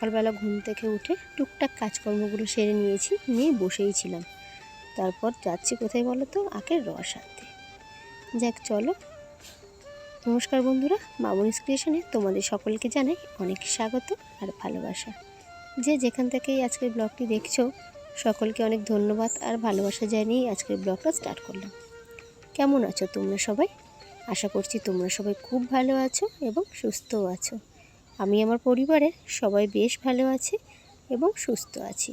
সকালবেলা ঘুম থেকে উঠে টুকটাক কাজকর্মগুলো সেরে নিয়েছি, নিয়ে বসেই ছিলাম। তারপর যাচ্ছি কোথায় বলো তো আখের রস আনতে। যাক, চলো। নমস্কার বন্ধুরা মামনিস ক্রিয়েশনে তোমাদের সকলকে জানাই অনেক স্বাগত আর ভালোবাসা। যে যেখান থেকেই আজকের ব্লগটি দেখছ, সকলকে অনেক ধন্যবাদ আর ভালোবাসা জানিয়েই আজকের ব্লগটা স্টার্ট করলাম। কেমন আছো তোমরা সবাই? আশা করছি তোমরা সবাই খুব ভালো আছো এবং সুস্থও আছো। আমি আমার পরিবারের সবাই বেশ ভালো আছি এবং সুস্থ আছি।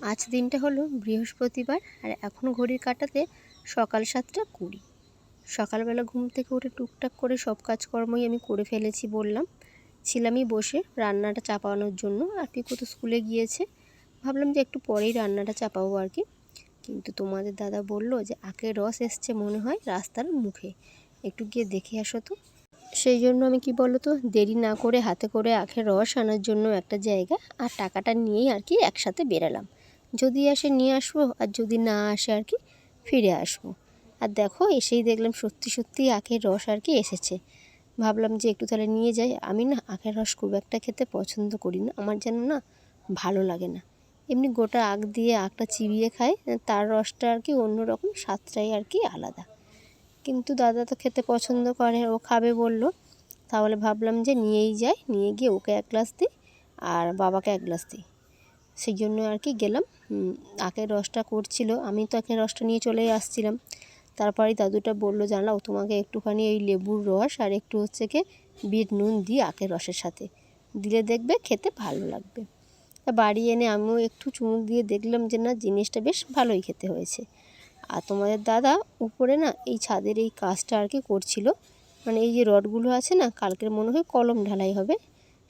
আজ দিনটা হলো বৃহস্পতিবার আর এখন ঘড়ির কাটাতে সকাল সাতটা কুড়ি। সকালবেলা ঘুম থেকে উঠে টুকটাক করে সব কাজকর্মই আমি করে ফেলেছি বললাম। ছিলামই বসে রান্নাটা চাপানোর জন্য। আর পিকু তো স্কুলে গিয়েছে। ভাবলাম যে একটু পরেই রান্নাটা চাপাবো আর কি কিন্তু তোমাদের দাদা বলল যে আখের রস এসছে মনে হয় রাস্তার মুখে। একটু গিয়ে দেখে আসো তো। সেই জন্য আমি কি বলো তো দেরি না করে হাতে করে আখের রস আনার জন্য একটা জায়গা আর টাকাটা নিয়েই আর কি একসাথে বেরালাম। যদি আসে নিয়ে আসব, আর যদি না আসে আর কি ফিরে আসব। আর দেখো, এসেই দেখলাম সত্যি সত্যি আখের রস আর কি এসেছে। ভাবলাম যে একটু তাহলে নিয়ে যাই। আমি না আখের রস খুব একটা খেতে পছন্দ করি না। আমার যেন না ভালো লাগে না। এমনি গোটা আখ দিয়ে আখটা চিবিয়ে খাই তার রসটা আর কি অন্যরকম, স্বাদটাই আর কি আলাদা। কিন্তু দাদা তো খেতে পছন্দ করে ও খাবে বলল। তাহলে ভাবলাম যে নিয়েই যাই। নিয়ে গিয়ে ওকে এক গ্লাস দিই আর বাবাকে এক গ্লাস দিই। সেই জন্য আর কি গেলাম। আখের রসটা করছিল। আমি তো আখের রসটা নিয়ে চলেই আসছিলাম। তারপরেই দাদুটা বলল জানাও তোমাকে একটুখানি ওই লেবুর রস আর একটু হচ্ছে কি বিট নুন দিই আখের রসের সাথে দিলে দেখবে খেতে ভালো লাগবে। তা বাড়ি এনে আমিও একটু চুমুক দিয়ে দেখলাম যে না, জিনিসটা বেশ ভালোই খেতে হয়েছে। আর তোমাদের দাদা উপরে না এই ছাদের এই কাজটা আর কি করছিল। মানে এই যে রডগুলো আছে না, কালকের মনে হয় কলম ঢালাই হবে,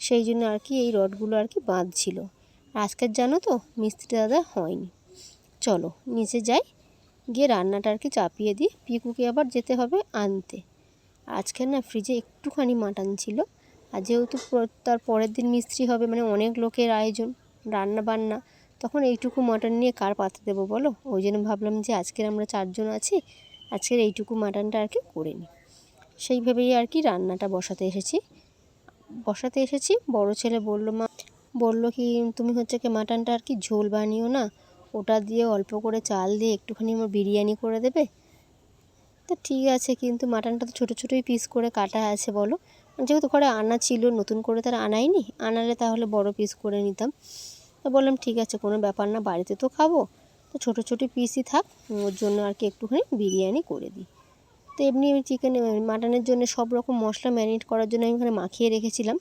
সেই জন্য আর কি এই রডগুলো আর কি বাঁধছিল। আজকের জানো তো, মিস্ত্রি দাদা হয়নি। চলো, নিচে যাই, গিয়ে রান্নাটা আর কি চাপিয়ে দিই, পিকুকে আবার যেতে হবে আনতে। আজকে না ফ্রিজে একটুখানি মাটন ছিল, আর যেহেতু তার পরের দিন মিস্ত্রি হবে মানে অনেক লোকের আয়োজন রান্না বান্না তখন এইটুকু মাটন নিয়ে কার পাতে দেবো বলো? ওই জন্য ভাবলাম যে আজকের আমরা চারজন আছি, আজকের এইটুকু মাটনটা আর কি করে নিই। সেইভাবেই আর কি রান্নাটা বসাতে এসেছি। বসাতে এসেছি, বড় ছেলে বলল, মা বলল কি, তুমি হচ্ছে কি মাটনটা আর কি ঝোল বানিও না, ওটা দিয়ে অল্প করে চাল দিয়ে একটুখানি আমার বিরিয়ানি করে দেবে? তো ঠিক আছে, কিন্তু মাটনটা তো ছোটো ছোটোই পিস করে কাটা আছে বলো। যেহেতু ঘরে আনা ছিল, নতুন করে তারা আনাইনি, আনালে তাহলে বড় পিস করে নিতাম। তো বললাম, ঠিক আছে, কোনো ব্যাপার না, বাড়িতে তো খাব। তো ছোটো ছোটো পিসই থাক ওর জন্য আর কি একটুখানি বিরিয়ানি করে দিই। তো এমনি আমি চিকেন মাটনের জন্য সব রকম মশলা ম্যারিনেট করার জন্য আমি ওখানে মাখিয়ে রেখেছিলাম।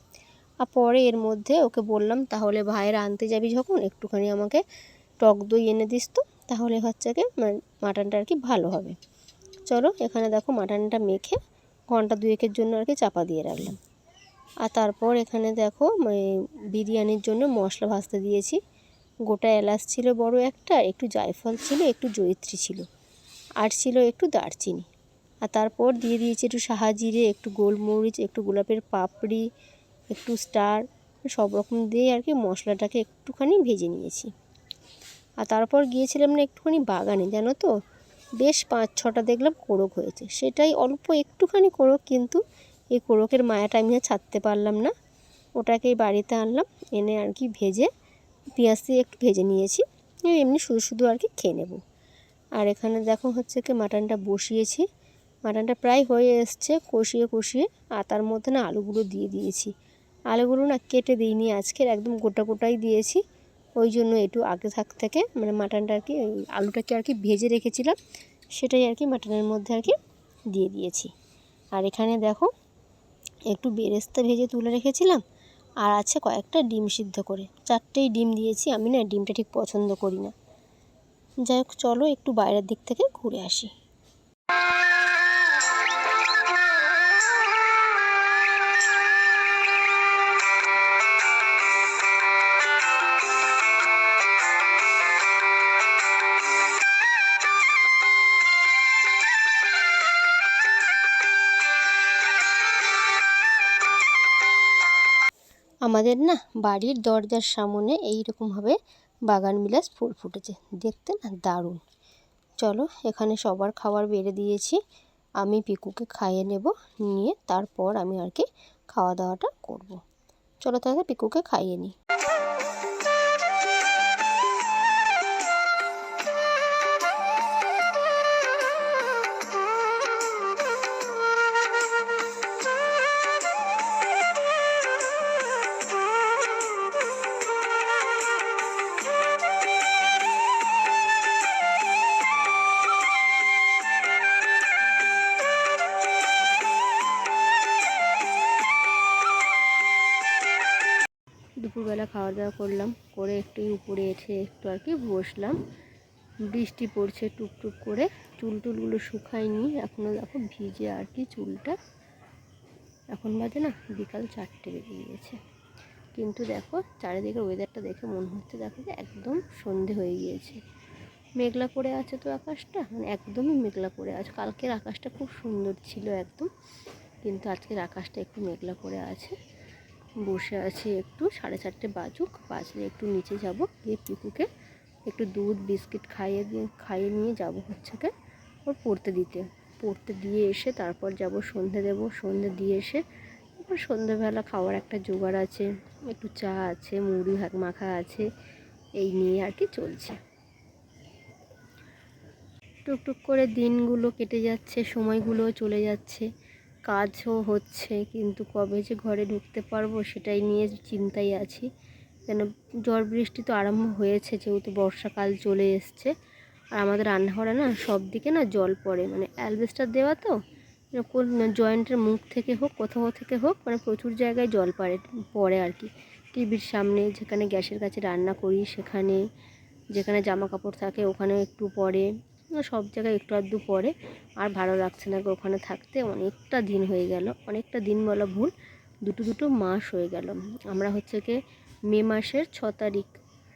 আর পরে এর মধ্যে ওকে বললাম, তাহলে ভাইয়েরা আনতে যাবি যখন, একটুখানি আমাকে টক দই এনে দিস তো, তাহলে হচ্ছে কি মাটনটা আর কি ভালো হবে। চলো, এখানে দেখো মাটনটা মেখে ঘণ্টা দুয়েকের জন্য আর কি চাপা দিয়ে রাখলাম। আর তারপর এখানে দেখো বিরিয়ানির জন্য মশলা ভাজতে দিয়েছি। গোটা এলাচ ছিল বড় একটা, একটু জায়ফল ছিল, একটু জয়িত্রী ছিল, আর ছিল একটু দারচিনি। আর তারপর দিয়ে দিয়েছি একটু সাহাজিরে একটু গোলমরিচ, একটু গোলাপের পাপড়ি, একটু স্টার, সব রকম দিয়ে আর কি মশলাটাকে একটুখানি ভেজে নিয়েছি। আর তারপর গিয়েছিলাম না একটুখানি বাগানে, জানো তো? বেশ পাঁচ ছটা দেখলাম কোরক হয়েছে। সেটাই অল্প একটুখানি কোরক, কিন্তু এই কোরকের মায়াটা আমি আর ছাড়তে পারলাম না। ওটাকেই বাড়িতে আনলাম, এনে আর কি ভেজে, পেঁয়াজ দিয়ে একটু ভেজে নিয়েছি। এমনি শুধু শুধু আর কি খেয়ে নেব। আর এখানে দেখো হচ্ছে কি মাটনটা বসিয়েছি। মাটনটা প্রায় হয়ে এসছে, কষিয়ে কষিয়ে, আর তার মধ্যে না আলুগুলো দিয়ে দিয়েছি। আলুগুলো না কেটে দিইনি, আজকের একদম গোটা গোটাই দিয়েছি। ওই জন্য একটু আগে থাক থেকে মানে মাটনটা আর কি আলুটাকে আর কি ভেজে রেখেছিলাম, সেটাই আর কি মাটনের মধ্যে আর কি দিয়ে দিয়েছি। আর এখানে দেখো একটু বেরেস্তা ভেজে তুলে রেখেছিলাম আর আছে কয়েকটা ডিম সিদ্ধ করে। চারটেই ডিম দিয়েছি, আমি না ডিমটা ঠিক পছন্দ করি না। যাই হোক, চলো একটু বাইরের দিক থেকে ঘুরে আসি। আমাদের না বাড়ির দরজার সামনে এই রকমভাবে বাগান বিলাস ফুল ফুটেছে। দেখতে না দারুণ। চলো এখানে সবার খাবার বেড়ে দিয়েছি। আমি পিকুকে খাইয়ে নেব, নিয়ে তারপর আমি আর কি খাওয়া দাওয়াটা করব। চলো তাহলে পিকুকে খাইয়ে নিই। খাওয়া দাওয়া করলাম, করে একটু উপরে এসে একটু আর কি বসলাম। বৃষ্টি পড়ছে টুকটুক করে চুল টুলগুলো শুকায়নি। এখনও দেখো ভিজে আর কি চুলটা। এখন বাজে না, বিকাল চারটে বেজে গিয়েছে। কিন্তু দেখো, চারিদিকের ওয়েদারটা দেখে মনে হচ্ছে দেখো যে একদম সন্ধে হয়ে গিয়েছে। মেঘলা করে আছে তো আকাশটা মানে একদমই মেঘলা করে আছে। কালকের আকাশটা খুব সুন্দর ছিল একদম, কিন্তু আজকের আকাশটা একটু মেঘলা করে আছে। বসে আছি একটু, সাড়ে চারটে বাজুক, বাজলে একটু নিচে যাব, গিয়ে পিকুকে একটু দুধ, বিস্কিট খাইয়ে দিয়ে, খাইয়ে নিয়ে যাব হচ্ছে কে, ওর পড়তে দিতে। পড়তে দিয়ে এসে তারপর যাব সন্ধে দেব, সন্ধে দিয়ে এসে তারপর সন্ধেবেলা খাওয়ার একটা জোগাড় আছে, একটু চা আছে, মুড়ি ভাত মাখা আছে, এই নিয়ে আর কি চলছে। টুকটুক করে দিনগুলো কেটে যাচ্ছে সময়গুলো চলে যাচ্ছে। কাজও হচ্ছে, কিন্তু কবে যে ঘরে ঢুকতে পারব সেটাই নিয়ে চিন্তায় আছি। কেন ঝড় বৃষ্টি তো আরম্ভ হয়েছে, যেহেতু বর্ষাকাল চলে এসছে। আর আমাদের রান্নাঘরে না সব দিকে না জল পড়ে মানে অ্যালবেস্টার দেওয়া তো কোন জয়েন্টের মুখ থেকে হোক, কোথাও থেকে হোক মানে প্রচুর জায়গায় জল পড়ে পড়ে আর কি। টিভির সামনে যেখানে গ্যাসের কাছে রান্না করি সেখানে, যেখানে জামা কাপড় থাকে ওখানেও একটু পড়ে। সব জায়গায় একটু আধটু পরে। আর ভালো লাগছে না ওখানে থাকতে। অনেকটা দিন হয়ে গেল। অনেকটা দিন বলা ভুল। দুটো দুটো মাস হয়ে গেল। আমরা হচ্ছে কি মে মাসের ছ তারিখ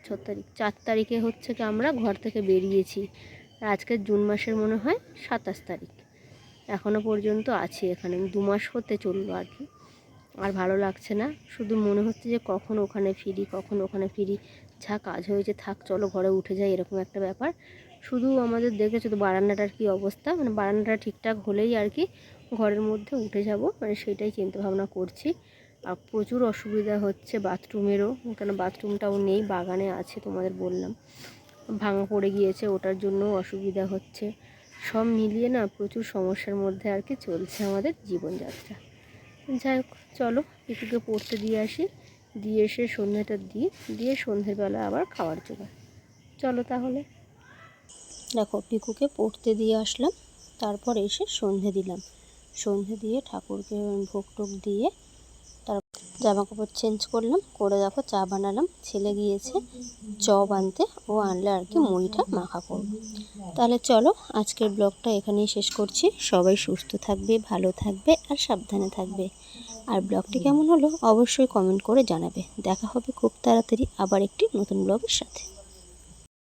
ছ তারিখ, চার তারিখে হচ্ছে কি আমরা ঘর থেকে বেরিয়েছি। আর আজকে জুন মাসের মনে হয় সাতাশ তারিখ। এখনও পর্যন্ত আছি এখানে। দু মাস হতে চলল আর কি। আর ভালো লাগছে না। শুধু মনে হচ্ছে যে কখন ওখানে ফিরি, কখন ওখানে ফিরি। যা কাজ হয়েছে থাক, চলো ঘরে উঠে যাই, এরকম একটা ব্যাপার। শুধু আমাদের দেখেছ তো বারান্দাটার কী অবস্থা? মানে বারান্দাটা ঠিকঠাক হলেই আর কি ঘরের মধ্যে উঠে যাব। মানে সেটাই চিন্তাভাবনা করছি। আর প্রচুর অসুবিধা হচ্ছে বাথরুমেরও। কেন বাথরুমটাও নেই, বাগানে আছে তোমাদের বললাম। ভাঙা পড়ে গিয়েছে, ওটার জন্য অসুবিধা হচ্ছে। সব মিলিয়ে না প্রচুর সমস্যার মধ্যে আর কি চলছে আমাদের জীবনযাত্রা। যাই হোক, চলো পিকুকে পড়তে দিয়ে আসি। দিয়ে এসে সন্ধ্যাটা দিই। দিয়ে সন্ধ্যেবেলা আবার খাওয়ার জোগাড়। চলো তাহলে। দেখো পিকুকে পড়তে দিয়ে আসলাম, তারপর এসে সন্ধে দিলাম। সন্ধে দিয়ে ঠাকুরকে ভোগ টোক দিয়ে তারপর জামা কাপড় চেঞ্জ করলাম, করে দেখো চা বানালাম। ছেলে গিয়েছে, চপ আনতে, ও আনলে আর কি মুড়িটা মাখা করব। তাহলে চলো, আজকের ব্লগটা এখানেই শেষ করছি। সবাই সুস্থ থাকবে, ভালো থাকবে আর সাবধানে থাকবে। আর ব্লগটি কেমন হলো অবশ্যই কমেন্ট করে জানাবে। দেখা হবে খুব তাড়াতাড়ি আবার একটি নতুন ব্লগের সাথে।